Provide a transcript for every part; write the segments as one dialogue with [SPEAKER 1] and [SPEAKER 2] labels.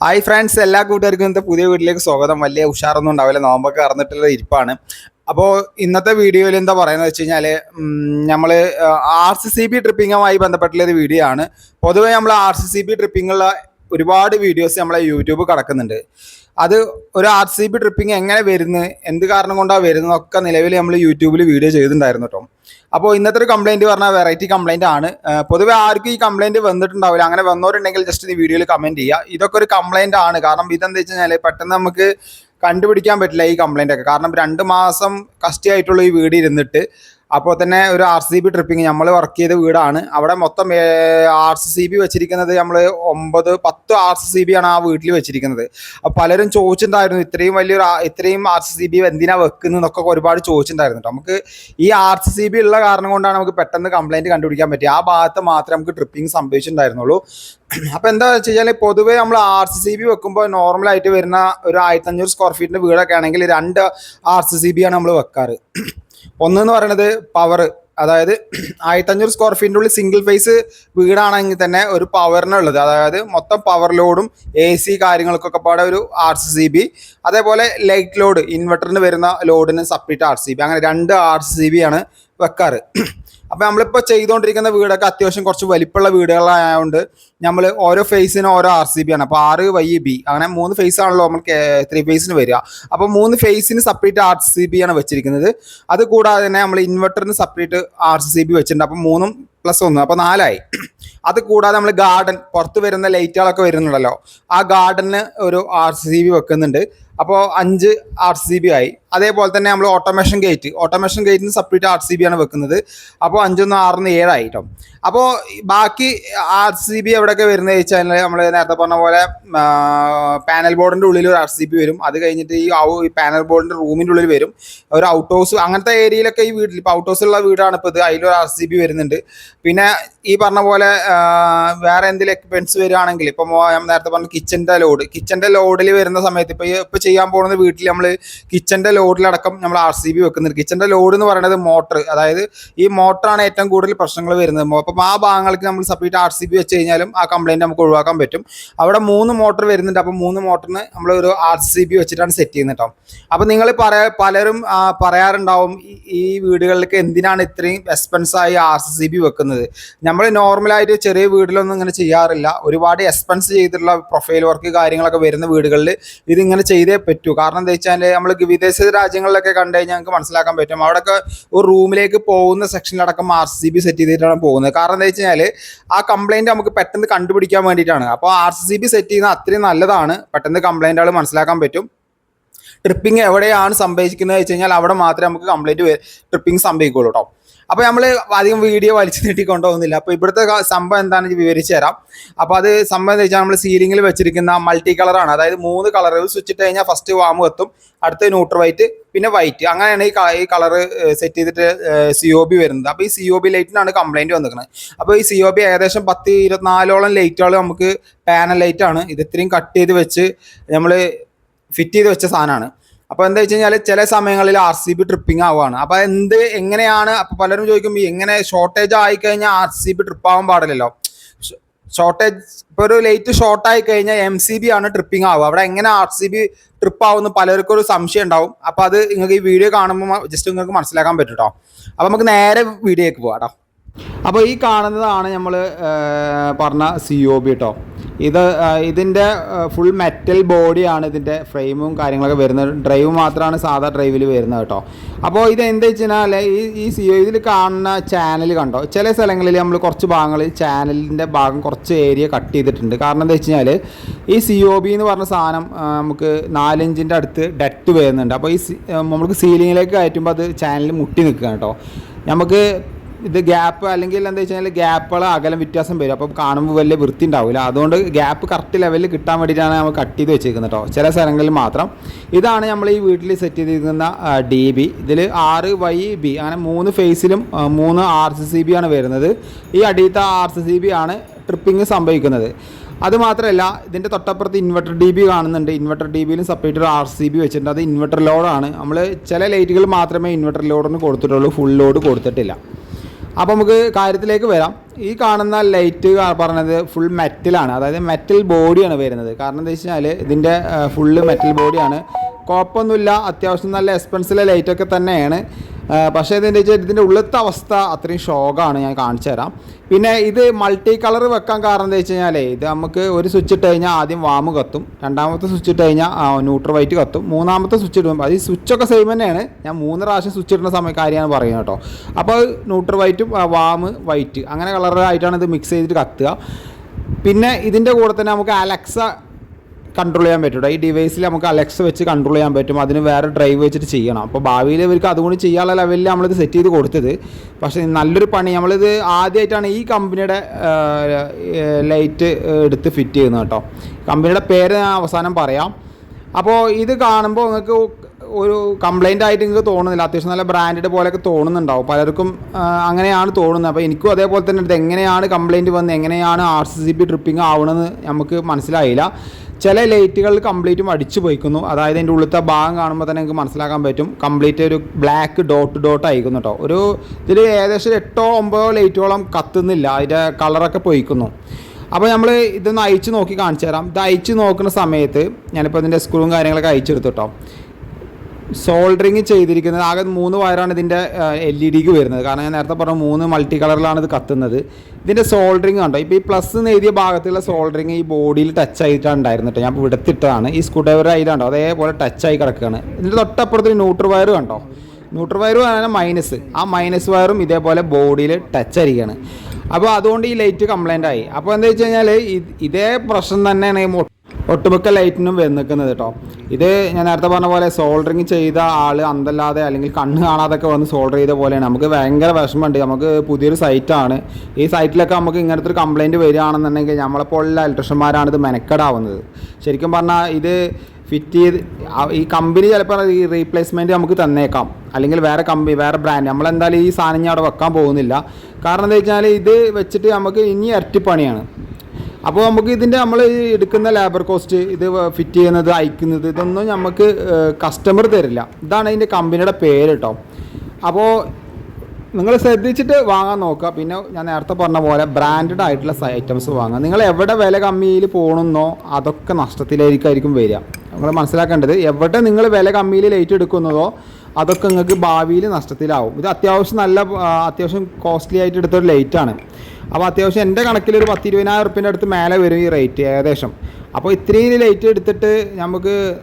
[SPEAKER 1] Hi friends എല്ലാ കൂട്ടുകാർക്കും ഇന്നത്തെ പുതിയ വീട്ടിലേക്ക് സ്വാഗതം. വലിയ ഉഷാറൊന്നും ഉണ്ടാവില്ല. നോമ്പൊക്കെ അറിഞ്ഞിട്ടുള്ള ഇരിപ്പാണ്. അപ്പോൾ ഇന്നത്തെ വീഡിയോയിൽ എന്താ പറയുന്നത് വെച്ച് കഴിഞ്ഞാൽ നമ്മൾ ആർ സി സി ബി ട്രിപ്പിങ്ങുമായി ബന്ധപ്പെട്ടുള്ളൊരു വീഡിയോ ആണ്. പൊതുവേ നമ്മൾ ആർ സി സി ബി ട്രിപ്പിങ്ങുള്ള ഒരുപാട് വീഡിയോസ് നമ്മളെ യൂട്യൂബ് കിടക്കുന്നുണ്ട്. അത് ഒരു ആർ സി ബി ട്രിപ്പിംഗ് എങ്ങനെ വരുന്നത് എന്ത് കാരണം കൊണ്ടാണ് വരുന്നതൊക്കെ നിലവിൽ നമ്മൾ യൂട്യൂബിൽ വീഡിയോ ചെയ്തിട്ടുണ്ടായിരുന്നു കേട്ടോ അപ്പോൾ ഇന്നത്തെ ഒരു കംപ്ലൈന്റ് പറഞ്ഞാൽ വെറൈറ്റി കംപ്ലൈന്റ് ആണ്. പൊതുവെ ആർക്കും ഈ കംപ്ലൈന്റ് വന്നിട്ടുണ്ടാവില്ല. അങ്ങനെ വന്നവരുണ്ടെങ്കിൽ ജസ്റ്റ് ഈ വീഡിയോയിൽ കമന്റ് ചെയ്യുക ഇതൊക്കെ ഒരു കംപ്ലൈന്റ് ആണ്. കാരണം ഇതെന്താ വെച്ച് കഴിഞ്ഞാൽ പെട്ടെന്ന് നമുക്ക് കണ്ടുപിടിക്കാൻ പറ്റില്ല ഈ കംപ്ലൈന്റ് ഒക്കെ. കാരണം രണ്ട് മാസം കഷ്ടിയായിട്ടുള്ള ഈ വീട് ഇരുന്നിട്ട് അപ്പോൾ തന്നെ ഒരു ആർ സി ബി ട്രിപ്പിംഗ് നമ്മൾ വർക്ക് ചെയ്ത വീടാണ്. അവിടെ മൊത്തം ആർ സി ബി വെച്ചിരിക്കുന്നത് നമ്മൾ ഒമ്പത് പത്ത് ആർ സി ബി ആണ് ആ വീട്ടിൽ വെച്ചിരിക്കുന്നത്. അപ്പോൾ പലരും ചോദിച്ചിട്ടുണ്ടായിരുന്നു ഇത്രയും വലിയൊരു ഇത്രയും ആർ സി ബി എന്തിനാ എന്നൊക്കെ ഒരുപാട് ചോദിച്ചിട്ടുണ്ടായിരുന്നു ട്ടോ. നമുക്ക് ഈ ആർ സി ബി ഉള്ള കാരണം കൊണ്ടാണ് നമുക്ക് പെട്ടെന്ന് കംപ്ലൈന്റ് കണ്ടുപിടിക്കാൻ പറ്റിയത്. ആ ഭാഗത്ത് മാത്രമേ നമുക്ക് ട്രിപ്പിംഗ് സംഭവിച്ചിട്ടുണ്ടായിരുന്നുള്ളൂ. അപ്പോൾ എന്താ വെച്ച് കഴിഞ്ഞാൽ പൊതുവേ നമ്മൾ ആർ സി സി ബി വെക്കുമ്പോൾ നോർമലായിട്ട് വരുന്ന ഒരു ആയിരത്തഞ്ഞൂറ് സ്ക്വയർ ഫീറ്റിന്റെ വീടൊക്കെ ആണെങ്കിൽ രണ്ട് ആർ സി സി ബി ആണ് നമ്മൾ വെക്കാറ്. ഒന്നെന്ന് പറയുന്നത് പവർ അതായത് ആയിരത്തഞ്ഞൂറ് സ്ക്വയർ ഫീറ്റിന്റെ ഉള്ളിൽ സിംഗിൾ ഫേസ് വീടാണെങ്കിൽ തന്നെ ഒരു പവറിനുള്ളത് അതായത് മൊത്തം പവർ ലോഡും എ സി കാര്യങ്ങൾക്കൊക്കെ പാടെ ഒരു ആർ സി ബി അതേപോലെ ലൈറ്റ് ലോഡ് ഇൻവെർട്ടറിന് വരുന്ന ലോഡിന് സെപ്പറേറ്റ് ആർ സി ബി അങ്ങനെ രണ്ട് ആർ സി ബി ആണ് വെക്കാറ്. അപ്പോൾ നമ്മളിപ്പോൾ ചെയ്തുകൊണ്ടിരിക്കുന്ന വീടൊക്കെ അത്യാവശ്യം കുറച്ച് വലിപ്പമുള്ള വീടുകളായതുകൊണ്ട് നമ്മൾ ഓരോ ഫേസിനും ഓരോ ആർ സി ബി ആണ്. അപ്പോൾ ആറ് വൈ ബി അങ്ങനെ മൂന്ന് ഫേസ് ആണല്ലോ നമ്മൾ ത്രീ ഫേസിന് വരിക. അപ്പോൾ മൂന്ന് ഫേസിന് സെപ്പറേറ്റ് ആർ സി ബി ആണ് വെച്ചിരിക്കുന്നത്. അത് കൂടാതെ തന്നെ നമ്മൾ ഇൻവെർട്ടറിന് സെപ്പറേറ്റ് ആർ സി ബി വെച്ചിട്ടുണ്ട്. അപ്പോൾ മൂന്നും പ്ലസ് ഒന്ന്. അപ്പോൾ നാലായി. അത് കൂടാതെ നമ്മൾ ഗാർഡൻ പുറത്ത് വരുന്ന ലൈറ്റുകളൊക്കെ വരുന്നുണ്ടല്ലോ. ആ ഗാർഡന് ഒരു ആർ സി ബി വെക്കുന്നുണ്ട്. അപ്പോൾ അഞ്ച് ആർ സി ബി ആയി. അതേപോലെ തന്നെ നമ്മൾ ഓട്ടോമേഷൻ ഗേറ്റ് ഓട്ടോമേഷൻ ഗേറ്റിന് സെപ്പറേറ്റ് ആർ സി ബി ആണ് വെക്കുന്നത്. അപ്പോൾ അഞ്ചൊന്ന് ആറിന് ഏഴായി കേട്ടോ അപ്പോൾ ബാക്കി ആർ സി ബി എവിടെയൊക്കെ വരുന്നത് വെച്ചാൽ നമ്മൾ നേരത്തെ പറഞ്ഞ പോലെ പാനൽ ബോർഡിന്റെ ഉള്ളിൽ ഒരു ആർ സി ബി വരും. അത് കഴിഞ്ഞിട്ട് ഈ പാനൽ ബോർഡിന്റെ റൂമിന്റെ ഉള്ളിൽ വരും. ഒരു ഔട്ട് ഹൗസ് അങ്ങനത്തെ ഏരിയയിലൊക്കെ ഈ വീട്ടിൽ ഇപ്പോൾ ഔട്ട് ഹൗസുള്ള വീടാണ് ഇപ്പോൾ ഇത്. അതിലൊരു ആർ സി ബി വരുന്നുണ്ട്. പിന്നെ ഈ പറഞ്ഞ പോലെ വേറെ എന്തെങ്കിലും എക്യുപ്മെന്റ്സ് വരികയാണെങ്കിൽ ഇപ്പം നേരത്തെ പറഞ്ഞ കിച്ചന്റെ ലോഡ് കിച്ചന്റെ ലോഡിൽ വരുന്ന സമയത്ത് ഇപ്പോൾ ഇപ്പോൾ ചെയ്യാൻ പോകുന്നത് വീട്ടിൽ നമ്മൾ കിച്ചന്റെ ലോഡിലടക്കം നമ്മൾ ആർ സി ബി വെക്കുന്നുണ്ട്. കിച്ചന്റെ ലോഡ് എന്ന് പറയുന്നത് മോട്ടർ അതായത് ഈ മോട്ടറാണ് ഏറ്റവും കൂടുതൽ പ്രശ്നങ്ങൾ വരുന്നത്. അപ്പം ആ ഭാഗങ്ങൾക്ക് നമ്മൾ സെപ്പറേറ്റ് ആർ സി ബി വെച്ച് കഴിഞ്ഞാലും ആ കംപ്ലൈന്റ് നമുക്ക് ഒഴിവാക്കാൻ പറ്റും. അവിടെ മൂന്ന് മോട്ടർ വരുന്നുണ്ട്. അപ്പം മൂന്ന് മോട്ടറിന് നമ്മൾ ഒരു ആർ സി ബി വെച്ചിട്ടാണ് സെറ്റ് ചെയ്യുന്നത് കേട്ടോ അപ്പം നിങ്ങൾ പറയാ പലരും പറയാറുണ്ടാവും ഈ വീടുകളിലേക്ക് എന്തിനാണ് ഇത്രയും എക്സ്പെൻസായി ആർ സി ബി വെക്കുന്നത്? നമ്മൾ നോർമലായിട്ട് ചെറിയ വീട്ടിലൊന്നും ഇങ്ങനെ ചെയ്യാറില്ല. ഒരുപാട് എക്സ്പെൻസ് ചെയ്തിട്ടുള്ള പ്രൊഫൈൽ വർക്ക് കാര്യങ്ങളൊക്കെ വരുന്ന വീടുകളിൽ ഇതിങ്ങനെ ചെയ്തേ പറ്റൂ. കാരണം എന്താ വെച്ചാൽ നമ്മൾ വിദേശ രാജ്യങ്ങളിലൊക്കെ കണ്ടു കഴിഞ്ഞാൽ ഞങ്ങൾക്ക് മനസ്സിലാക്കാൻ പറ്റും. അവിടെയൊക്കെ ഒരു റൂമിലേക്ക് പോകുന്ന സെക്ഷനിലടക്കം ആർ സി ബി സെറ്റ് ചെയ്തിട്ടാണ് പോകുന്നത്. കാരണം എന്താ വെച്ച് കഴിഞ്ഞാൽ ആ കംപ്ലൈന്റ് നമുക്ക് പെട്ടെന്ന് കണ്ടുപിടിക്കാൻ വേണ്ടിയിട്ടാണ്. അപ്പോൾ ആർ സി ബി സെറ്റ് ചെയ്യുന്നത് അത്രയും നല്ലതാണ്. പെട്ടെന്ന് കംപ്ലൈന്റുകൾ മനസ്സിലാക്കാൻ പറ്റും. ട്രിപ്പിംഗ് എവിടെയാണ് സംഭവിക്കുന്നത് വെച്ച് കഴിഞ്ഞാൽ അവിടെ മാത്രമേ നമുക്ക് കംപ്ലൈന്റ് ട്രിപ്പിംഗ് സംഭവിക്കുള്ളൂ കേട്ടോ അപ്പോൾ നമ്മൾ അധികം വീഡിയോ വലിച്ചു നീട്ടി കൊണ്ടുപോകുന്നില്ല അപ്പോൾ ഇവിടുത്തെ സംഭവം എന്താണെന്ന് വിവരിച്ചു തരാം. അപ്പോൾ അത് സംഭവം എന്താ വെച്ചാൽ നമ്മൾ സീലിംഗിൽ വെച്ചിരിക്കുന്ന മൾട്ടി കളറാണ് അതായത് മൂന്ന് കളർ സ്വിച്ച് ഇട്ട് കഴിഞ്ഞാൽ ഫസ്റ്റ് വാമ് എത്തും. അടുത്ത ന്യൂട്രൽ വൈറ്റ് പിന്നെ വൈറ്റ് അങ്ങനെയാണ് ഈ ഈ കളർ സെറ്റ് ചെയ്തിട്ട് സി ഒ ബി വരുന്നത്. അപ്പോൾ ഈ സി ഒ ബി ലൈറ്റിനാണ് കംപ്ലൈന്റ് വന്നിരിക്കുന്നത് അപ്പോൾ ഈ സി ഒ ബി ഏകദേശം പത്ത് ഇരുപത്തിനാലോളം ലൈറ്റുകൾ നമുക്ക് പാനൽ ലൈറ്റാണ് ഇത് ഇത്രയും കട്ട് ചെയ്ത് വെച്ച് നമ്മൾ ഫിറ്റ് ചെയ്ത് വെച്ച സാധനമാണ്. അപ്പോൾ എന്താ വെച്ച് കഴിഞ്ഞാൽ ചില സമയങ്ങളിൽ ആർ സി ബി ട്രിപ്പിംഗ് ആവുകയാണ്. അപ്പോൾ എന്ത് എങ്ങനെയാണ് അപ്പോൾ പലരും ചോദിക്കും എങ്ങനെ ഷോർട്ടേജ് ആയി കഴിഞ്ഞാൽ ആർ സി ബി ട്രിപ്പ് ആവാൻ പാടില്ലല്ലോ. ഷോർട്ടേജ് ഇപ്പോൾ ഒരു ലൈറ്റ് ഷോർട്ട് ആയി കഴിഞ്ഞാൽ എം സി ബി ആണ് ട്രിപ്പിംഗ് ആവുക. അവിടെ എങ്ങനെ ആർ സി ബി ട്രിപ്പ് ആവുമെന്ന് പലർക്കും ഒരു സംശയം ഉണ്ടാവും. അപ്പോൾ അത് നിങ്ങൾക്ക് ഈ വീഡിയോ കാണുമ്പോൾ ജസ്റ്റ് നിങ്ങൾക്ക് മനസ്സിലാക്കാൻ പറ്റും കേട്ടോ അപ്പോൾ നമുക്ക് നേരെ വീഡിയോക്ക് പോകാം കേട്ടോ അപ്പോൾ ഈ കാണുന്നതാണ് നമ്മൾ പറഞ്ഞ സി ഒ ബി കേട്ടോ ഇത് ഇതിന്റെ ഫുൾ മെറ്റൽ ബോഡിയാണ് ഇതിന്റെ ഫ്രെയിമും കാര്യങ്ങളൊക്കെ വരുന്നത്. ഡ്രൈവ് മാത്രമാണ് സാധാ ഡ്രൈവിൽ വരുന്നത് കേട്ടോ. അപ്പോൾ ഇത് എന്താ വെച്ച് കഴിഞ്ഞാൽ ഈ ഈ സി ഇതിൽ കാണുന്ന ചാനൽ കണ്ടോ? ചില സ്ഥലങ്ങളിൽ നമ്മൾ കുറച്ച് ഭാഗങ്ങളിൽ ചാനലിന്റെ ഭാഗം കുറച്ച് ഏരിയ കട്ട് ചെയ്തിട്ടുണ്ട്. കാരണം എന്താ വെച്ച് കഴിഞ്ഞാൽ ഈ സി ഒ ബി എന്ന് പറഞ്ഞ സാധനം നമുക്ക് നാലിഞ്ചിന്റെ അടുത്ത് ഡെറ്റ് വരുന്നുണ്ട്. അപ്പോൾ ഈ നമുക്ക് സീലിങ്ങിലേക്ക് കയറ്റുമ്പോൾ അത് ചാനൽ മുട്ടി നിൽക്കുകയാണ് കേട്ടോ. നമുക്ക് ഇത് ഗ്യാപ്പ് അല്ലെങ്കിൽ എന്താ വെച്ച് കഴിഞ്ഞാൽ ഗ്യാപ്പുകൾ അകലം വ്യത്യാസം വരും. അപ്പോൾ കാണുമ്പോൾ വലിയ വൃത്തി ഉണ്ടാവില്ല അതുകൊണ്ട് ഗ്യാപ്പ് കറക്റ്റ് ലെവലിൽ കിട്ടാൻ വേണ്ടിയിട്ടാണ് നമ്മൾ കട്ട് ചെയ്ത് വെച്ചിരിക്കുന്നത് കേട്ടോ ചില സ്ഥലങ്ങളിൽ മാത്രം. ഇതാണ് നമ്മൾ ഈ വീട്ടിൽ സെറ്റ് ചെയ്തിരിക്കുന്ന ഡി ബി ഇതിൽ ആറ് വൈ ബി അങ്ങനെ മൂന്ന് ഫേസിലും മൂന്ന് ആർ സി സി ബി ആണ് വരുന്നത്. ഈ അടിയത്തെ ആർ സി സി ബി ആണ് ട്രിപ്പിംഗ് സംഭവിക്കുന്നത്. അതുമാത്രമല്ല ഇതിന്റെ തൊട്ടപ്പുറത്ത് ഇൻവെർട്ടർ ഡി ബി കാണുന്നുണ്ട്. ഇൻവെർട്ടർ ഡി ബിയിലും സെപ്പറേറ്റ് ഒരു ആർ സി ബി വെച്ചിട്ടുണ്ട്. അത് ഇൻവെർട്ടർ ലോഡാണ് നമ്മൾ ചില ലൈറ്റുകൾ മാത്രമേ ഇൻവെർട്ടർ ലോഡിന് കൊടുത്തിട്ടുള്ളൂ. ഫുൾ ലോഡ് കൊടുത്തിട്ടില്ല. അപ്പോൾ നമുക്ക് കാര്യത്തിലേക്ക് വരാം. ഈ കാണുന്ന ലൈറ്റ് പറഞ്ഞത് ഫുൾ മെറ്റലാണ് അതായത് മെറ്റൽ ബോഡിയാണ് വരുന്നത്. കാരണം എന്താ വെച്ച് കഴിഞ്ഞാൽ ഇതിന്റെ ഫുള്ള് മെറ്റൽ ബോഡിയാണ് കുഴപ്പമൊന്നുമില്ല. അത്യാവശ്യം നല്ല എക്സ്പെൻസീവ് ലൈറ്റൊക്കെ തന്നെയാണ്. പക്ഷേ ഇതിന്റെ വെച്ചാൽ ഇതിന്റെ ഉള്ളത്തെ അവസ്ഥ അത്രയും ഷോക്കാണ് ഞാൻ കാണിച്ചു തരാം. പിന്നെ ഇത് മൾട്ടി കളർ വെക്കാൻ കാരണം എന്താ വെച്ച് കഴിഞ്ഞാലേ ഇത് നമുക്ക് ഒരു സ്വിച്ച് ഇട്ട് കഴിഞ്ഞാൽ ആദ്യം വാമ് കത്തും രണ്ടാമത്തെ സ്വിച്ച് ഇട്ട് കഴിഞ്ഞാൽ ന്യൂട്രൽ വൈറ്റ് കത്തും മൂന്നാമത്തെ സ്വിച്ച് ഇടുമ്പോൾ അത് ഈ സ്വിച്ചൊക്കെ സെയിം തന്നെയാണ് ഞാൻ മൂന്ന് പ്രാവശ്യം സ്വിച്ച് ഇടുന്ന സമയ കാര്യമാണ് പറയുന്നത് കേട്ടോ. അപ്പോൾ ന്യൂട്രൽ വൈറ്റും വാമ് വൈറ്റ് അങ്ങനെ കളറായിട്ടാണ് ഇത് മിക്സ് ചെയ്തിട്ട് കത്തുക. പിന്നെ ഇതിന്റെ കൂടെ തന്നെ നമുക്ക് അലക്സ കൺട്രോൾ ചെയ്യാൻ പറ്റും. ഈ ഡിവൈസിൽ നമുക്ക് അലക്സ് വെച്ച് കൺട്രോൾ ചെയ്യാൻ പറ്റും. അതിന് വേറെ ഡ്രൈവ് വെച്ചിട്ട് ചെയ്യണം. അപ്പോൾ ഭാവിയിൽ ഇവർക്ക് അതുകൊണ്ട് ചെയ്യാനുള്ള ലെവലിൽ നമ്മളിത് സെറ്റ് ചെയ്ത് കൊടുത്തത്. പക്ഷേ നല്ലൊരു പണി. നമ്മളിത് ആദ്യമായിട്ടാണ് ഈ കമ്പനിയുടെ ലൈറ്റ് എടുത്ത് ഫിറ്റ് ചെയ്യുന്നത് കേട്ടോ. കമ്പനിയുടെ പേര് ഞാൻ അവസാനം പറയാം. അപ്പോൾ ഇത് കാണുമ്പോൾ നിങ്ങൾക്ക് ഒരു കംപ്ലൈന്റ് ആയിട്ട് നിങ്ങൾക്ക് തോന്നുന്നില്ല. അത്യാവശ്യം നല്ല ബ്രാൻഡഡ് പോലെയൊക്കെ തോന്നുന്നുണ്ടാവും. പലർക്കും അങ്ങനെയാണ് തോന്നുന്നത്. അപ്പോൾ എനിക്കും അതേപോലെ തന്നെ ഇത് എങ്ങനെയാണ് കംപ്ലൈന്റ് വന്ന് എങ്ങനെയാണ് R C C B tripping ആവണമെന്ന് നമുക്ക് മനസ്സിലായില്ല. ചില ലൈറ്റുകൾ കംപ്ലീറ്റും അടിച്ചു പോയിക്കുന്നു. അതായത് എന്റെ ഉള്ളിലത്തെ ഭാഗം കാണുമ്പോൾ തന്നെ നിങ്ങൾക്ക് മനസ്സിലാക്കാൻ പറ്റും. കംപ്ലീറ്റ് ഒരു ബ്ലാക്ക് ഡോട്ട് ഡോട്ട് ആയിരിക്കുന്നു കേട്ടോ ഒരു ഇതിൽ ഏകദേശം എട്ടോ ഒമ്പതോ ലൈറ്റോളം കത്തുന്നില്ല. അതിന്റെ കളറൊക്കെ പോയിക്കുന്നു. അപ്പോൾ നമ്മൾ ഇതൊന്ന് അയച്ച് നോക്കി കാണിച്ചു തരാം. ഇത് അയച്ച് നോക്കുന്ന സമയത്ത് ഞാനിപ്പോൾ ഇതിന്റെ സ്ക്രൂവും കാര്യങ്ങളൊക്കെ അയച്ചെടുത്തു കേട്ടോ സോൾഡറിങ് ചെയ്തിരിക്കുന്നത്. ആകെ മൂന്ന് വയറാണ് ഇതിന്റെ എൽ ഇ ഡിക്ക് വരുന്നത്. കാരണം ഞാൻ നേരത്തെ പറഞ്ഞ മൂന്ന് മൾട്ടി കളറിലാണ് ഇത് കത്തുന്നത്. ഇതിന്റെ സോൾഡറിങ് കണ്ടോ? ഇപ്പോൾ ഈ പ്ലസ് എന്ന് എഴുതിയ ഭാഗത്തുള്ള സോൾഡറിങ് ഈ ബോഡിയിൽ ടച്ച് ആയിട്ടാണ് ഉണ്ടായിരുന്നിട്ട് ഞാൻ ഇപ്പോൾ ഇവിടത്തിട്ടതാണ് ഈ സ്ക്രൂ ഡ്രൈവർ അതിലുണ്ടോ അതേപോലെ ആയി കിടക്കുകയാണ് ഇതിന്റെ തൊട്ടപ്പുറത്ത് ന്യൂട്രൽ വയർ കണ്ടോ? ന്യൂട്രൽ വയർ ആണ് മൈനസ് ആ മൈനസ് വയറും ഇതേപോലെ ബോഡിയിൽ ടച്ച് ആയിരിക്കുകയാണ് അപ്പോൾ അതുകൊണ്ട് ഈ ലൈറ്റ് കംപ്ലൈന്റ് ആയി. അപ്പോൾ എന്താ വെച്ച് കഴിഞ്ഞാൽ ഇതേ പ്രശ്നം തന്നെയാണ് ഒട്ടുമിക്ക ലൈറ്റിനും വന്നിക്കുന്നത് കേട്ടോ ഇത് ഞാൻ നേരത്തെ പറഞ്ഞ പോലെ സോൾഡറിങ് ചെയ്ത ആൾ അന്തല്ലാതെ അല്ലെങ്കിൽ കണ്ണ് കാണാതൊക്കെ വന്ന് സോൾഡർ ചെയ്ത പോലെയാണ്. നമുക്ക് ഭയങ്കര വിഷമമുണ്ട്. നമുക്ക് പുതിയൊരു സൈറ്റാണ് ഈ സൈറ്റിലൊക്കെ നമുക്ക് ഇങ്ങനത്തെ ഒരു കംപ്ലയിന്റ് വരികയാണെന്നുണ്ടെങ്കിൽ നമ്മളെപ്പോലുള്ള ഇലക്ട്രീഷ്യന്മാരാണ് ഇത് മെനക്കെടാവുന്നത്. ശരിക്കും പറഞ്ഞാൽ ഇത് ഫിറ്റ് ചെയ്ത് ഈ കമ്പനി ചിലപ്പോൾ ഈ റീപ്ലേസ്മെന്റ് നമുക്ക് തന്നേക്കാം. അല്ലെങ്കിൽ വേറെ കമ്പനി വേറെ ബ്രാൻഡ് നമ്മളെന്തായാലും ഈ സാധനം ഞാൻ അവിടെ വെക്കാൻ പോകുന്നില്ല. കാരണം എന്താ വെച്ചാൽ ഇത് വെച്ചിട്ട് നമുക്ക് ഇനി ഇരട്ടിപ്പണിയാണ്. അപ്പോൾ നമുക്ക് ഇതിന്റെ നമ്മൾ എടുക്കുന്ന ലേബർ കോസ്റ്റ് ഇത് ഫിറ്റ് ചെയ്യുന്നത് അയക്കുന്നത് ഇതൊന്നും നമുക്ക് കസ്റ്റമർ തരില്ല. ഇതാണ് അതിന്റെ കമ്പനിയുടെ പേര് കേട്ടോ അപ്പോൾ നിങ്ങൾ ശ്രദ്ധിച്ചിട്ട് വാങ്ങാൻ നോക്കുക. പിന്നെ ഞാൻ നേരത്തെ പറഞ്ഞ പോലെ ബ്രാൻഡഡ് ആയിട്ടുള്ള ഐറ്റംസ് വാങ്ങുക. നിങ്ങൾ എവിടെ വില കമ്മിയിൽ പോകണമെന്നോ അതൊക്കെ നഷ്ടത്തിലായിരിക്കും വരിക. നിങ്ങൾ മനസ്സിലാക്കേണ്ടത് എവിടെ നിങ്ങൾ വില കമ്മിയിൽ ലൈറ്റ് എടുക്കുന്നതോ അതൊക്കെ നിങ്ങൾക്ക് ഭാവിയിൽ നഷ്ടത്തിലാവും. ഇത് അത്യാവശ്യം നല്ല അത്യാവശ്യം കോസ്റ്റ്ലി ആയിട്ട് എടുത്തൊരു ലൈറ്റാണ് അപ്പോൾ അത്യാവശ്യം എന്റെ കണക്കിൽ ഒരു പത്ത് ഇരുപതിനായിരം റുപ്യന്റെ അടുത്ത് മേലെ വരും ഈ റേറ്റ് ഏകദേശം. അപ്പോൾ ഇത്രയും ലൈറ്റ് എടുത്തിട്ട് നമുക്ക്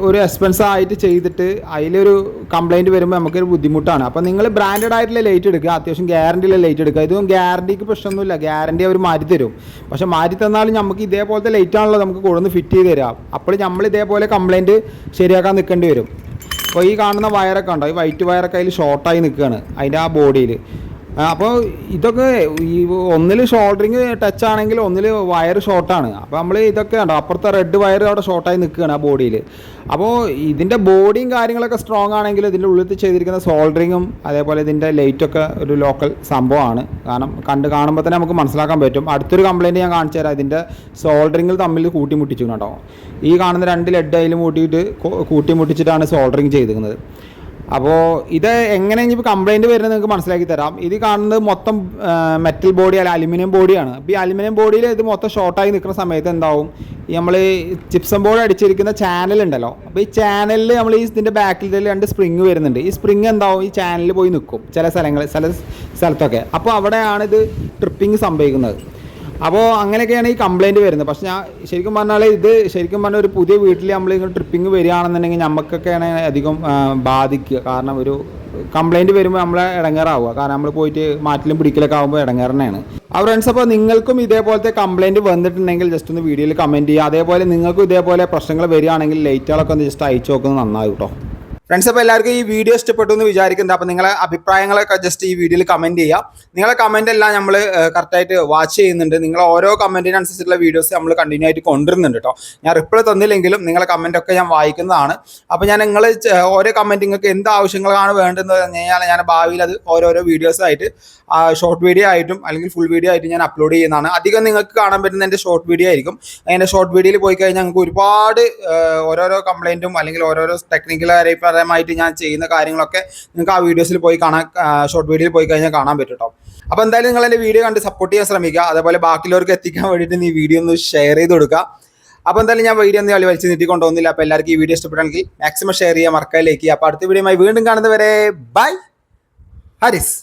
[SPEAKER 1] ഒരു- എക്സ്പെൻസ് ആയിട്ട് ചെയ്തിട്ട് അതിലൊരു കംപ്ലൈന്റ് വരുമ്പോൾ നമുക്കൊരു ബുദ്ധിമുട്ടാണ്. അപ്പോൾ നിങ്ങൾ ബ്രാൻഡഡ് ആയിട്ടുള്ള ലൈറ്റ് എടുക്കുക. അത്യാവശ്യം ഗ്യാരണ്ടിയുള്ള ലൈറ്റ് എടുക്കുക. ഇതും ഗ്യാരണ്ടിക്ക് പ്രശ്നമൊന്നുമില്ല. ഗ്യാരണ്ടി അവർ മാറ്റി തരും. പക്ഷേ മാറ്റി തന്നാലും നമുക്ക് ഇതേപോലത്തെ ലൈറ്റാണല്ലോ നമുക്ക് കൊടുന്ന് ഫിറ്റ് ചെയ്ത് തരാം. അപ്പോൾ നമ്മൾ ഇതേപോലെ കംപ്ലൈന്റ് ശരിയാക്കാൻ നിൽക്കേണ്ടി വരും. അപ്പോൾ ഈ കാണുന്ന വയറൊക്കെ ഉണ്ടോ ഈ വൈറ്റ് വയറൊക്കെ അതിൽ ഷോർട്ടായി നിൽക്കുകയാണ് അതിന്റെ ആ ബോഡിയിൽ അപ്പോൾ ഇതൊക്കെ ഈ ഒന്നിൽ ഷോൾഡറിങ് ടച്ച് ആണെങ്കിൽ ഒന്നിൽ വയർ ഷോർട്ടാണ് അപ്പോൾ നമ്മൾ ഇതൊക്കെ ഉണ്ടോ അപ്പുറത്തെ റെഡ് വയർ അവിടെ ഷോർട്ടായി നിൽക്കുകയാണ് ആ ബോഡിയിൽ അപ്പോൾ ഇതിന്റെ ബോഡിയും കാര്യങ്ങളൊക്കെ സ്ട്രോങ് ആണെങ്കിൽ ഇതിന്റെ ഉള്ളിൽ ചെയ്തിരിക്കുന്ന സോൾഡറിങ്ങും അതേപോലെ ഇതിന്റെ ലൈറ്റൊക്കെ ഒരു ലോക്കൽ സംഭവമാണ്. കാരണം കണ്ട് കാണുമ്പോൾ തന്നെ നമുക്ക് മനസ്സിലാക്കാൻ പറ്റും. അടുത്തൊരു കംപ്ലയിന്റ് ഞാൻ കാണിച്ചു തരാം. ഇതിന്റെ സോൾഡറിങ്ങിൽ തമ്മിൽ കൂട്ടിമുട്ടിച്ചു കേട്ടോ ഈ കാണുന്ന രണ്ട് ലെഡ് അതിൽ കൂട്ടിയിട്ട് കൂ- കൂട്ടിമുട്ടിച്ചിട്ടാണ് സോൾഡറിങ് ചെയ്തിരിക്കുന്നത്. അപ്പോൾ ഇത് എങ്ങനെ ഇനിയിപ്പോൾ കംപ്ലൈന്റ് വരുന്നത് നിങ്ങൾക്ക് മനസ്സിലാക്കി തരാം. ഇത് കാണുന്നത് മൊത്തം മെറ്റൽ ബോഡി അല്ല അലുമിനിയം ബോഡിയാണ് അപ്പോൾ ഈ അലുമിനിയം ബോഡിയിൽ ഇത് മൊത്തം ഷോർട്ടായി നിൽക്കുന്ന സമയത്ത് എന്താവും? നമ്മൾ ചിപ്സം ബോർഡ് അടിച്ചിരിക്കുന്ന ചാനൽ ഉണ്ടല്ലോ. അപ്പോൾ ഈ ചാനലിൽ നമ്മൾ ഈ ഇതിന്റെ ബാക്കിൽ രണ്ട് സ്പ്രിങ് വരുന്നുണ്ട്. ഈ സ്പ്രിങ് എന്താവും? ഈ ചാനലിൽ പോയി നിൽക്കും ചില സ്ഥലങ്ങളിൽ ചില സ്ഥലത്തൊക്കെ. അപ്പോൾ അവിടെയാണ് ഇത് ട്രിപ്പിംഗ് സംഭവിക്കുന്നത്. അപ്പോൾ അങ്ങനെയൊക്കെയാണ് ഈ കംപ്ലൈന്റ് വരുന്നത്. പക്ഷേ ഞാൻ ശരിക്കും പറഞ്ഞാൽ ഇത് ശരിക്കും പറഞ്ഞാൽ ഒരു പുതിയ വീട്ടിൽ നമ്മൾ ഇങ്ങനെ ട്രിപ്പിംഗ് വരികയാണെന്നുണ്ടെങ്കിൽ നമുക്കൊക്കെയാണ് അധികം ബാധിക്കുക. കാരണം ഒരു കംപ്ലൈന്റ് വരുമ്പോൾ നമ്മളെ ഇടങ്ങേറാവുക. കാരണം നമ്മൾ പോയിട്ട് മാറ്റിലും പിടിക്കലൊക്കെ ആകുമ്പോൾ ഇടങ്ങേറന്നെയാണ്. ആ ഫ്രണ്ട്സ് അപ്പോൾ നിങ്ങൾക്കും ഇതേപോലത്തെ കംപ്ലൈന്റ് വന്നിട്ടുണ്ടെങ്കിൽ ജസ്റ്റ് ഒന്ന് വീഡിയോയിൽ കമന്റ് ചെയ്യുക. അതേപോലെ നിങ്ങൾക്കും ഇതേപോലെ പ്രശ്നങ്ങൾ വരികയാണെങ്കിൽ ലൈറ്റുകളൊക്കെ ഒന്ന് ജസ്റ്റ് അയച്ചു നോക്കുന്നത് നന്നായി കേട്ടോ. ഫ്രണ്ട്സ് അപ്പോൾ എല്ലാവർക്കും ഈ വീഡിയോ ഇഷ്ടപ്പെട്ടു എന്ന് വിചാരിക്കുന്നത് അപ്പോൾ നിങ്ങളെ അഭിപ്രായങ്ങളൊക്കെ ജസ്റ്റ് ഈ വീഡിയോയിൽ കമന്റ് ചെയ്യാം. നിങ്ങളെ കമന്റ് എല്ലാം നമ്മൾ കറക്റ്റായിട്ട് വാച്ച് ചെയ്യുന്നുണ്ട്. നിങ്ങൾ ഓരോ കമന്റിനനുസരിച്ചുള്ള വീഡിയോസ് നമ്മൾ കണ്ടിന്യൂ ആയിട്ട് കൊണ്ടുവരുന്നുണ്ട് കേട്ടോ ഞാൻ റിപ്ലൈ തന്നില്ലെങ്കിലും നിങ്ങളെ കമന്റൊക്കെ ഞാൻ വായിക്കുന്നതാണ്. അപ്പോൾ ഞാൻ നിങ്ങൾ ഓരോ കമന്റ് നിങ്ങൾക്ക് എന്ത് ആവശ്യങ്ങളാണ് വേണ്ടതെന്ന് പറഞ്ഞു കഴിഞ്ഞാൽ ഞാൻ ഭാവിയിൽ അത് ഓരോരോ വീഡിയോസ് ആയിട്ട് ഷോർട്ട് വീഡിയോ ആയിട്ടും അല്ലെങ്കിൽ ഫുൾ വീഡിയോ ആയിട്ടും ഞാൻ അപ്ലോഡ് ചെയ്യുന്നതാണ്. അധികം നിങ്ങൾക്ക് കാണാൻ പറ്റുന്ന എന്റെ ഷോർട്ട് വീഡിയോ ആയിരിക്കും. അതിന്റെ ഷോർട്ട് വീഡിയോയിൽ പോയി കഴിഞ്ഞാൽ ഞങ്ങൾക്ക് ഒരുപാട് ഓരോരോ കംപ്ലൈന്റും അല്ലെങ്കിൽ ഓരോരോ ടെക്നിക്കൽ കാര്യമായിട്ട് ഉപകാരപരമായിട്ട് ഞാൻ ചെയ്യുന്ന കാര്യങ്ങളൊക്കെ നിങ്ങൾക്ക് ആ വീഡിയോസിൽ പോയി കാണാൻ ഷോർട്ട് വീഡിയോയിൽ പോയി കഴിഞ്ഞാൽ കാണാൻ പറ്റും കേട്ടോ അപ്പോൾ എന്തായാലും നിങ്ങൾ എന്റെ വീഡിയോ കണ്ട് സപ്പോർട്ട് ചെയ്യാൻ ശ്രമിക്കുക. അതേപോലെ ബാക്കിയുള്ളവർക്ക് എത്തിക്കാൻ വേണ്ടിയിട്ട് നീ വീഡിയോ ഒന്ന് ഷെയർ ചെയ്ത് കൊടുക്കുക. അപ്പോൾ എന്തായാലും ഞാൻ വീഡിയോ ഒന്നും വലിച്ച് നീട്ടി കൊണ്ടുപോകുന്നില്ല. അപ്പോൾ എല്ലാവർക്കും ഈ വീഡിയോ ഇഷ്ടപ്പെടുകയാണെങ്കിൽ മാക്സിമം ഷെയർ ചെയ്യുക മറക്കാതിലേക്ക് അപ്പോൾ അടുത്ത വീഡിയോയുമായി വീണ്ടും കാണുന്നവരെ ബൈ ഹാരിസ്.